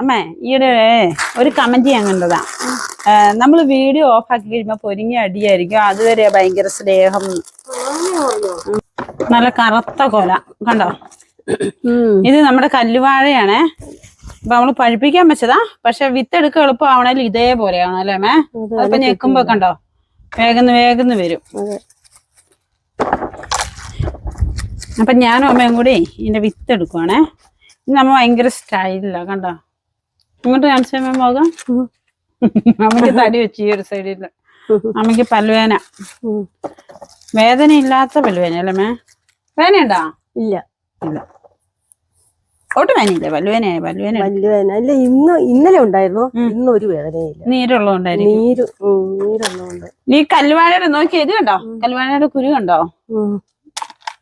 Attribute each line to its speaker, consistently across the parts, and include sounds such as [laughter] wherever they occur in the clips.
Speaker 1: അമ്മേ ഈയിടെ ഒരു കമന്റ് ഞാൻ കണ്ടതാ. നമ്മൾ വീഡിയോ ഓഫ് ആക്കി കഴിയുമ്പോ പൊരിങ്ങി അടിയായിരിക്കും. അതുവരെ ഭയങ്കര സ്നേഹം. നല്ല കറുത്ത കൊല. കണ്ടോ? ഇത് നമ്മുടെ കല്ലുവാഴയാണേ. അപ്പൊ നമ്മൾ പഴുപ്പിക്കാൻ വെച്ചതാ. പക്ഷെ വിത്തെടുക്ക എളുപ്പമാവണേലും ഇതേപോലെയാണ് അല്ലേ മേ അപ്പൊ ഞെക്കുമ്പോ കണ്ടോ? വേഗന്ന് വേഗന്ന് വരും. അപ്പൊ ഞാനും അമ്മയും കൂടി ഇതിന്റെ വിത്ത് എടുക്കുവാണേ ഇത് നമ്മ ഭയങ്കര സ്റ്റൈലിലാ കണ്ടോ? ഇങ്ങോട്ട് മുഖം
Speaker 2: ഉം.
Speaker 1: അമ്മയ്ക്ക് തടി വെച്ച് ഈ ഒരു സൈഡിൽ അമ്മയ്ക്ക് പല്ലുവേന. വേദന ഇല്ലാത്ത പല്ലുവേന അല്ലേ മേ? വേദനയുണ്ടോ?
Speaker 2: ഇല്ല.
Speaker 1: ഇല്ല. ഒട്ടും വേനയില്ല പല്ലുവേന പല്ലുവേന
Speaker 2: വലിയ വേദന ഇല്ല ഇന്ന് ഇന്നലെ ഉണ്ടായിരുന്നു. ഇന്ന് ഒരു വേദനയില്ല.
Speaker 1: നീരുള്ളതുണ്ടായിരുന്നു
Speaker 2: നീര് നീരുള്ളതുണ്ട്
Speaker 1: നീ കല്ലുവാഴയുടെ നോക്കി ഇത് കണ്ടോ കല്ലുവാഴയുടെ കുരു കണ്ടോ.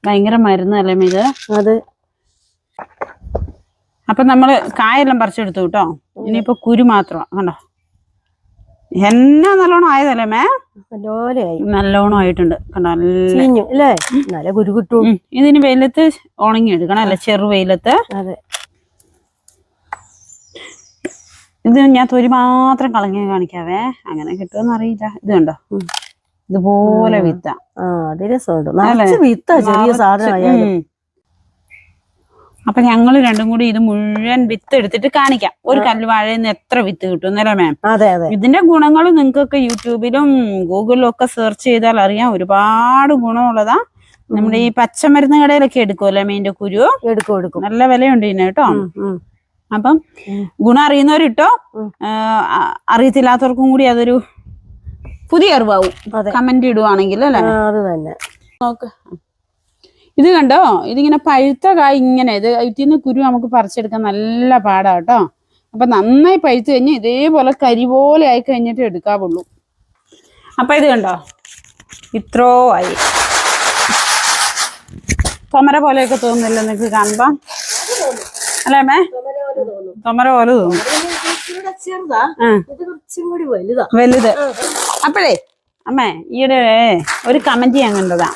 Speaker 1: ഭയങ്കര മരുന്നല്ലേ ഇത്?
Speaker 2: അത്.
Speaker 1: അപ്പൊ നമ്മൾ കായെല്ലാം പറിച്ചെടുത്തു കേട്ടോ. ഇനിയിപ്പോ കുരു മാത്രം. കണ്ടോ? എന്നാ നല്ലോണം ആയതല്ലേ മേ? നല്ലോണം ആയിട്ടുണ്ട്. കണ്ടോ? നല്ല
Speaker 2: കുരു കിട്ടും.
Speaker 1: ഇതിന് വെയിലത്ത് ഉണങ്ങി എടുക്കണം അല്ലെ? ചെറു വെയിലത്ത്.
Speaker 2: അതെ.
Speaker 1: ഇത് ഞാൻ തൊലി മാത്രം കളഞ്ഞ കാണിക്കാവേ. അങ്ങനെ കിട്ടുമെന്ന് അറിയില്ല. ഇത് കണ്ടോ? ഇതുപോലെ വിത്ത.
Speaker 2: ചെറിയ സാധനമായാലും.
Speaker 1: അപ്പൊ ഞങ്ങൾ രണ്ടും കൂടി ഇത് മുഴുവൻ വിത്ത് എടുത്തിട്ട് കാണിക്കാം. ഒരു കല്ലുവാഴയിൽ നിന്ന് എത്ര വിത്ത് കിട്ടും എന്നല്ലേ മാം
Speaker 2: അതെ അതെ.
Speaker 1: ഇതിന്റെ ഗുണങ്ങൾ നിങ്ങൾക്കൊക്കെ യൂട്യൂബിലും ഗൂഗിളിലും ഒക്കെ സെർച്ച് ചെയ്താൽ അറിയാം. ഒരുപാട് ഗുണമുള്ളതാ. നമ്മുടെ ഈ പച്ചമരുന്ന് കടയിലൊക്കെ എടുക്കുമല്ലോ മീൻറെ കുരു?
Speaker 2: എടുക്കും എടുക്കും.
Speaker 1: നല്ല വിലയുണ്ട് ഇതിന് കേട്ടോ. അപ്പം ഗുണം അറിയുന്നവരിട്ടോ. അറിയത്തില്ലാത്തവർക്കും കൂടി അതൊരു പുതിയ അറിവാവും. കമന്റ് ഇടുവാണെങ്കിൽ അല്ലേ?
Speaker 2: അത് തന്നെ.
Speaker 1: നോക്ക്. ഇത് കണ്ടോ? ഇതിങ്ങനെ പഴുത്ത കായ് ഇങ്ങനെ. ഇത് ഇതിന്ന് കുരു നമുക്ക് പറിച്ചെടുക്കാൻ നല്ല പാടാ കേട്ടോ. അപ്പൊ നന്നായി പഴുത്ത് കഴിഞ്ഞ് ഇതേപോലെ കരി പോലെ ആയി കഴിഞ്ഞിട്ട് എടുക്കാവുള്ളൂ. അപ്പൊ ഇത് കണ്ടോ? ഇത്രോ ആയി. തൊമര പോലെയൊക്കെ തോന്നുന്നില്ല നിങ്ങക്ക് കാണുമ്പോ? അല്ലേ മേ തൊമര പോലെ
Speaker 2: തോന്നുന്നു വലുത്.
Speaker 1: അപ്പോഴേ അമ്മേ ഈയിടെ ഒരു കമന്റ് ഞാൻ കണ്ടതാ.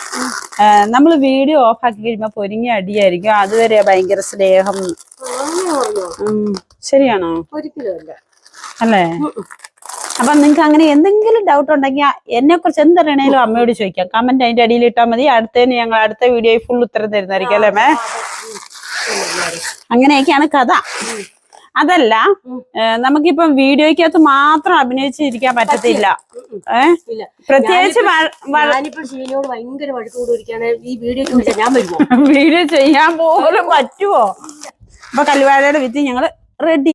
Speaker 1: നമ്മൾ വീഡിയോ ഓഫ് ആക്കി കഴിയുമ്പോ പൊരിങ്ങി അടിയായിരിക്കും. അതുവരെ ഭയങ്കര സ്നേഹം. ശരിയാണോ?
Speaker 2: അല്ല?
Speaker 1: അല്ലേ അപ്പൊ നിങ്ങക്ക് അങ്ങനെ എന്തെങ്കിലും ഡൗട്ട് ഉണ്ടെങ്കിൽ എന്നെ കുറിച്ച് എന്തറിയണേലും അമ്മയോട് ചോദിക്കാം. കമന്റ് അതിന്റെ അടിയിൽ ഇട്ടാൽ മതി. അടുത്തതിന് ഞങ്ങൾ അടുത്ത വീഡിയോയിൽ ഫുൾ ഉത്തരം തരുന്നതായിരിക്കും അല്ലേ മേ അങ്ങനെയൊക്കെയാണ് കഥ. അതല്ല നമുക്കിപ്പം വീഡിയോയ്ക്കകത്ത് മാത്രം അഭിനയിച്ചിരിക്കാൻ പറ്റത്തില്ല. ഏഹ്
Speaker 2: ഇല്ല.
Speaker 1: പ്രത്യേകിച്ച്
Speaker 2: ഷീനോട് ഭയങ്കര ഈ വീഡിയോ ഞാൻ [laughs]
Speaker 1: വീഡിയോ ചെയ്യാൻ പോലും പറ്റുമോ അപ്പൊ കല്ലുവാഴയുടെ വിത്ത് ഞങ്ങൾ റെഡി